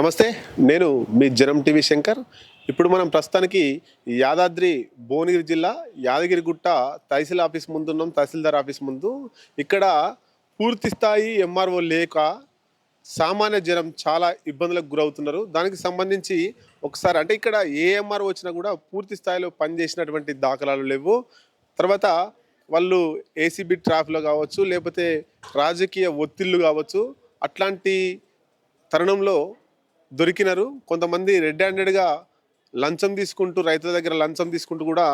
నమస్తే నేను మీ జనం టీవీ శంకర్. ఇప్పుడు మనం ప్రస్తుతానికి యాదాద్రి భువనగిరి జిల్లా యాదగిరిగుట్ట తహసీల్ ఆఫీస్ ముందున్నాం తహసీల్దార్ ఆఫీస్ ముందు. ఇక్కడ పూర్తి స్థాయి ఎంఆర్ఓ లేక సామాన్య జనం చాలా ఇబ్బందులకు గురవుతున్నారు. దానికి సంబంధించి ఒకసారి అంటే ఇక్కడ ఏ ఎంఆర్ఓ వచ్చినా కూడా పూర్తి స్థాయిలో పనిచేసినటువంటి దాఖలాలు లేవు. తర్వాత వాళ్ళు ఏసీబీ ట్రాఫ్లో కావచ్చు లేకపోతే రాజకీయ ఒత్తిళ్ళు కావచ్చు అట్లాంటి తరుణంలో దొరికినారు. కొంతమంది రెడ్ హ్యాండెడ్గా లంచం తీసుకుంటూ రైతుల దగ్గర లంచం తీసుకుంటూ కూడా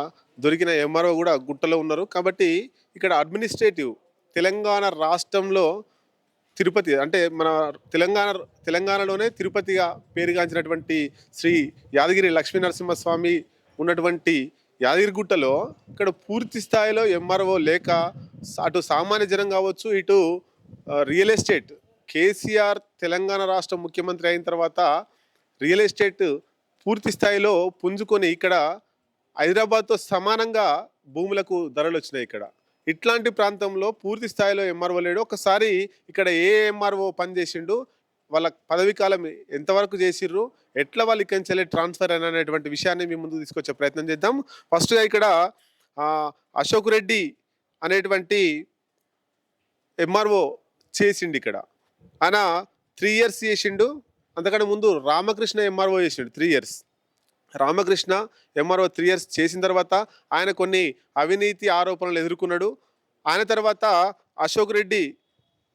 దొరికిన ఎంఆర్ఓ కూడా గుట్టలో ఉన్నారు. కాబట్టి ఇక్కడ అడ్మినిస్ట్రేటివ్ తెలంగాణ రాష్ట్రంలో తిరుపతి అంటే మన తెలంగాణ తెలంగాణలోనే తిరుపతిగా పేరుగాంచినటువంటి శ్రీ యాదగిరి లక్ష్మీ నరసింహస్వామి ఉన్నటువంటి యాదగిరిగుట్టలో ఇక్కడ పూర్తి స్థాయిలో ఎంఆర్ఓ లేక అటు సామాన్య జనం కావచ్చు ఇటు రియల్ ఎస్టేట్ కేసీఆర్ తెలంగాణ రాష్ట్ర ముఖ్యమంత్రి అయిన తర్వాత రియల్ ఎస్టేట్ పూర్తి స్థాయిలో పుంజుకొని ఇక్కడ హైదరాబాద్తో సమానంగా భూములకు ధరలు వచ్చినాయి ఇక్కడ. ఇట్లాంటి ప్రాంతంలో పూర్తి స్థాయిలో ఎంఆర్ఓ లేడు. ఒకసారి ఇక్కడ ఏ ఎంఆర్ఓ పనిచేసిండు? వాళ్ళ పదవి కాలం ఎంతవరకు చేసిర్రు? ఎట్లా వాళ్ళు ఇక్కడి నుంచి ట్రాన్స్ఫర్ అయిన అనేటువంటి విషయాన్ని మేము ముందుకు తీసుకొచ్చే ప్రయత్నం చేద్దాం. ఫస్ట్గా ఇక్కడ అశోక్ రెడ్డి అనేటువంటి ఎంఆర్ఓ చేసిండు ఇక్కడ. ఆయన త్రీ ఇయర్స్ చేసిండు. అంతకంటే ముందు రామకృష్ణ ఎంఆర్ఓ చేసిండు three years Ramakrishna MRO three years చేసిన తర్వాత ఆయన కొన్ని అవినీతి ఆరోపణలు ఎదుర్కొన్నాడు. ఆయన తర్వాత అశోక్ రెడ్డి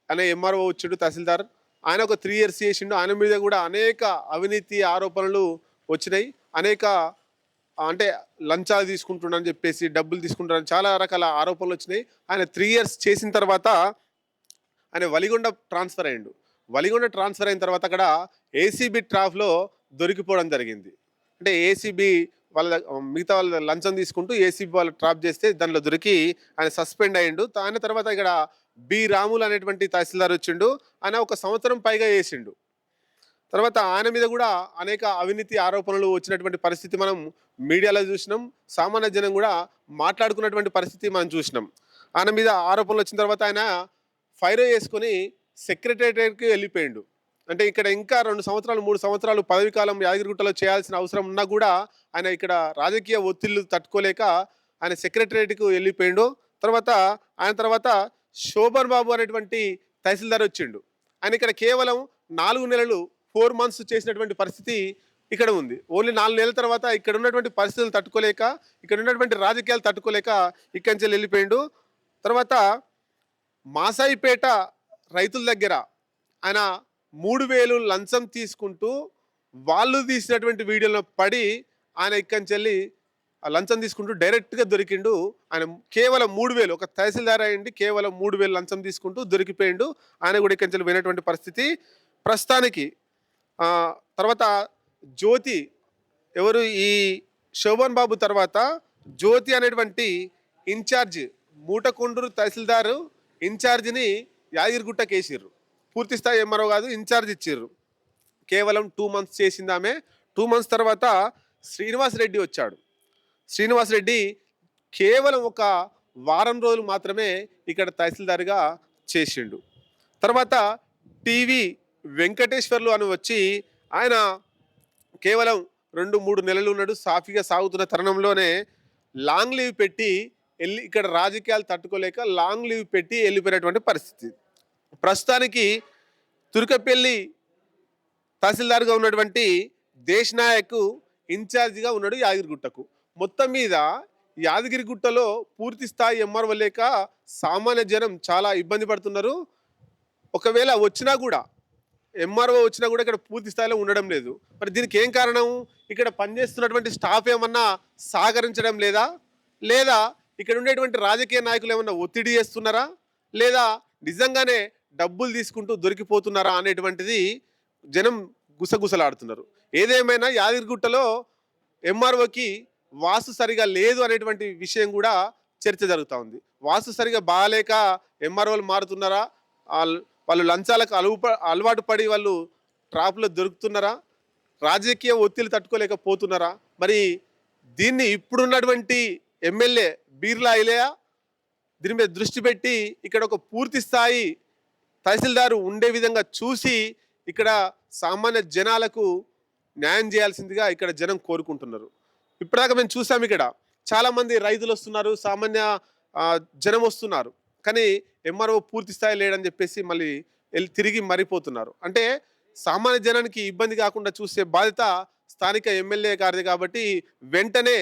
అనే ఎంఆర్ఓ వచ్చాడు తహసీల్దార్. ఆయన ఒక త్రీ ఇయర్స్ చేసిండు. ఆయన మీద కూడా అనేక అవినీతి ఆరోపణలు వచ్చినాయి. అనేక అంటే లంచాలు తీసుకుంటున్నారని చెప్పేసి డబ్బులు తీసుకుంటున్నారని చాలా రకాల ఆరోపణలు వచ్చినాయి. ఆయన త్రీ ఇయర్స్ చేసిన తర్వాత ఆయన వలిగొండ ట్రాన్స్ఫర్ అయ్యిండు. వలిగొండ ట్రాన్స్ఫర్ అయిన తర్వాత అక్కడ ఏసీబీ ట్రాఫ్లో దొరికిపోవడం జరిగింది. అంటే ఏసీబీ వాళ్ళ మిగతా వాళ్ళ లంచం తీసుకుంటూ ఏసీబీ వాళ్ళు ట్రాప్ చేస్తే దానిలో దొరికి ఆయన సస్పెండ్ అయ్యిండు. ఆయన తర్వాత ఇక్కడ బి రాములు అనేటువంటి తహసీల్దార్ వచ్చిండు. ఆయన ఒక సంవత్సరం పైగా వేసిండు. తర్వాత ఆయన మీద కూడా అనేక అవినీతి ఆరోపణలు వచ్చినటువంటి పరిస్థితి మనం మీడియాలో చూసినాం. సామాన్య జనం కూడా మాట్లాడుకున్నటువంటి పరిస్థితి మనం చూసినాం. ఆయన మీద ఆరోపణలు వచ్చిన తర్వాత ఆయన ఫైర్ చేసుకొని సెక్రటేరియట్కి వెళ్ళిపోయిండు. అంటే ఇక్కడ ఇంకా రెండు సంవత్సరాలు మూడు సంవత్సరాలు పదవి కాలం యాదగిరిగుట్టలో చేయాల్సిన అవసరం ఉన్నా కూడా ఆయన ఇక్కడ రాజకీయ ఒత్తిళ్ళు తట్టుకోలేక ఆయన సెక్రటరేట్కు వెళ్ళిపోయిండు. తర్వాత ఆయన తర్వాత శోభన్ బాబు అనేటువంటి తహసీల్దార్ వచ్చిండు. ఆయన ఇక్కడ కేవలం నాలుగు నెలలు ఫోర్ మంత్స్ చేసినటువంటి పరిస్థితి ఇక్కడ ఉంది. ఓన్లీ నాలుగు నెలల తర్వాత ఇక్కడ ఉన్నటువంటి పరిస్థితులు తట్టుకోలేక ఇక్కడ ఉన్నటువంటి రాజకీయాలు తట్టుకోలేక ఇక్కడి నుంచి వెళ్ళిపోయిండు. తర్వాత మాసాయిపేట రైతుల దగ్గర ఆయన మూడు వేలు లంచం తీసుకుంటూ వాళ్ళు తీసినటువంటి వీడియోలో పడి ఆయన ఇక్కడి చెల్లి లంచం తీసుకుంటూ డైరెక్ట్గా దొరికిండు. ఆయన కేవలం మూడు వేలు ఒక తహసీల్దార్ అయ్యండి కేవలం మూడు వేలు లంచం తీసుకుంటూ దొరికిపోయిండు. ఆయన కూడా ఇక్కడి నుంచి పోయినటువంటి పరిస్థితి. ప్రస్తుతానికి తర్వాత జ్యోతి ఎవరు ఈ శోభన్ బాబు తర్వాత జ్యోతి అనేటువంటి ఇన్ఛార్జ్ మూటకొండూరు తహసీల్దారు ఇన్ఛార్జిని యాదగిరిగుట్ట కేసిర్రు పూర్తి స్థాయి ఎంఆర్ఓ కాదు ఇన్ఛార్జ్ ఇచ్చిర్రు. కేవలం టూ మంత్స్ చేసింది ఆమె. టూ మంత్స్ తర్వాత శ్రీనివాస్ రెడ్డి వచ్చాడు. శ్రీనివాస్ రెడ్డి కేవలం ఒక వారం రోజులు మాత్రమే ఇక్కడ తహసీల్దార్గా చేసిండు. తర్వాత టీవీ వెంకటేశ్వర్లు అని వచ్చి ఆయన కేవలం రెండు మూడు నెలలు ఉన్నాడు. సాఫీగా సాగుతున్న తరుణంలోనే లాంగ్ లీవ్ పెట్టి వెళ్ళి ఇక్కడ రాజకీయాలు తట్టుకోలేక లాంగ్ లీవ్ పెట్టి వెళ్ళిపోయినటువంటి పరిస్థితి. ప్రస్తుతానికి తుర్కపల్లి తహసీల్దార్గా ఉన్నటువంటి దేశ్ నాయక్ ఇన్ఛార్జిగా ఉన్నాడు యాదగిరిగుట్టకు మొత్తం మీద యాదగిరిగుట్టలో పూర్తి స్థాయి ఎంఆర్ఓ లేక సామాన్య జనం చాలా ఇబ్బంది పడుతున్నారు. ఒకవేళ వచ్చినా కూడా ఎంఆర్ఓ వచ్చినా కూడా ఇక్కడ పూర్తి స్థాయిలో ఉండడం లేదు. మరి దీనికి ఏం కారణం? ఇక్కడ పనిచేస్తున్నటువంటి స్టాఫ్ ఏమన్నా సహకరించడం లేదా? లేదా ఇక్కడ ఉండేటువంటి రాజకీయ నాయకులు ఏమన్నా ఒత్తిడి చేస్తున్నారా? లేదా నిజంగానే డబ్బులు తీసుకుంటూ దొరికిపోతున్నారా అనేటువంటిది జనం గుసగుసలాడుతున్నారు. ఏదేమైనా యాదగిరిగుట్టలో ఎంఆర్ఓకి వాస్తు సరిగా లేదు అనేటువంటి విషయం కూడా చర్చ జరుగుతూ ఉంది. వాస్తు సరిగా బాగాలేక ఎంఆర్ఓలు మారుతున్నారా? వాళ్ళు లంచాలకు అలువు అలవాటు పడి వాళ్ళు ట్రాప్లో దొరుకుతున్నారా? రాజకీయ ఒత్తిడి తట్టుకోలేకపోతున్నారా? మరి దీన్ని ఇప్పుడున్నటువంటి ఎమ్మెల్యే బీర్లా ఇలయ? దీని మీద దృష్టి పెట్టి ఇక్కడ ఒక పూర్తి స్థాయి తహసీల్దారు ఉండే విధంగా చూసి ఇక్కడ సామాన్య జనాలకు న్యాయం చేయాల్సిందిగా ఇక్కడ జనం కోరుకుంటున్నారు. ఇప్పటిదాకా మేము చూసాం ఇక్కడ. చాలామంది రైతులు వస్తున్నారు సామాన్య జనం వస్తున్నారు. కానీ ఎంఆర్ఓ పూర్తి స్థాయి లేడని చెప్పేసి మళ్ళీ వెళ్ళి తిరిగి మరిపోతున్నారు. అంటే సామాన్య జనానికి ఇబ్బంది కాకుండా చూసే బాధ్యత స్థానిక ఎమ్మెల్యే గారిది కాబట్టి వెంటనే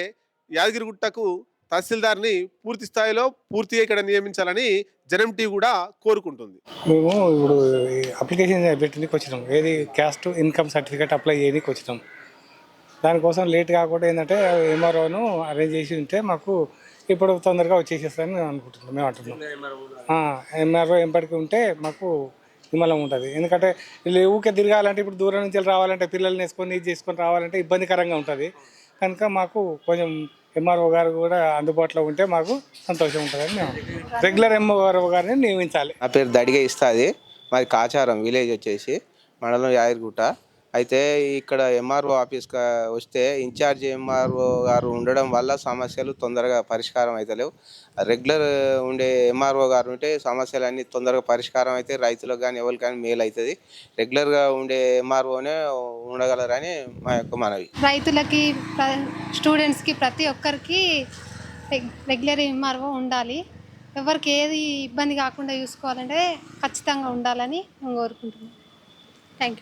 యాదగిరిగుట్టకు తహసీల్దార్ని పూర్తి స్థాయిలో పూర్తిగా ఇక్కడ నియమించాలని జనం టీ కూడా కోరుకుంటుంది. మేము ఇప్పుడు అప్లికేషన్ పెట్టడానికి వచ్చినాం ఏది క్యాస్ట్ ఇన్కమ్ సర్టిఫికేట్ అప్లై చేయడానికి వచ్చినాం దానికోసం లేట్ కాకుండా ఏంటంటే ఎంఆర్ఓను అరేంజ్ చేసి ఉంటే మాకు ఇప్పుడు తొందరగా వచ్చేసేస్తారని అనుకుంటున్నాం మేము అంటున్నాం. ఎంఆర్ఓ ఎంపటికి ఉంటే మాకు నిమ్మలం ఉంటుంది. ఎందుకంటే వీళ్ళు ఊకే తిరగాలంటే ఇప్పుడు దూరం నుంచి రావాలంటే పిల్లల్ని వేసుకొని ఇది చేసుకొని రావాలంటే ఇబ్బందికరంగా ఉంటుంది. కనుక మాకు కొంచెం ఎంఆర్ఓ గారు కూడా అందుబాటులో ఉంటే మాకు సంతోషం ఉంటుందని మేము రెగ్యులర్ ఎంఆర్ఓ గారిని నియమించాలి. నా పేరు దడిగే ఇస్తుంది. మాది కాచారం విలేజ్ వచ్చేసి మండలం యాదగిరిగుట్ట. అయితే ఇక్కడ ఎంఆర్ఓ ఆఫీస్కి వస్తే ఇన్ఛార్జ్ ఎంఆర్ఓ గారు ఉండడం వల్ల సమస్యలు తొందరగా పరిష్కారం అవుతలేవు రెగ్యులర్ ఉండే ఎంఆర్ఓ గారు ఉంటే సమస్యలన్నీ తొందరగా పరిష్కారం అయితే రైతులకు కానీ ఎవరికి కానీ మేలు అవుతుంది. రెగ్యులర్గా ఉండే ఎంఆర్ఓనే ఉండగలరని మా యొక్క మనవి. రైతులకి స్టూడెంట్స్కి ప్రతి ఒక్కరికి రెగ్- రెగ్యులర్ ఎంఆర్ఓ ఉండాలి. ఎవరికి ఏది ఇబ్బంది కాకుండా చూసుకోవాలంటే ఖచ్చితంగా ఉండాలని నేను కోరుకుంటున్నాను. Thank you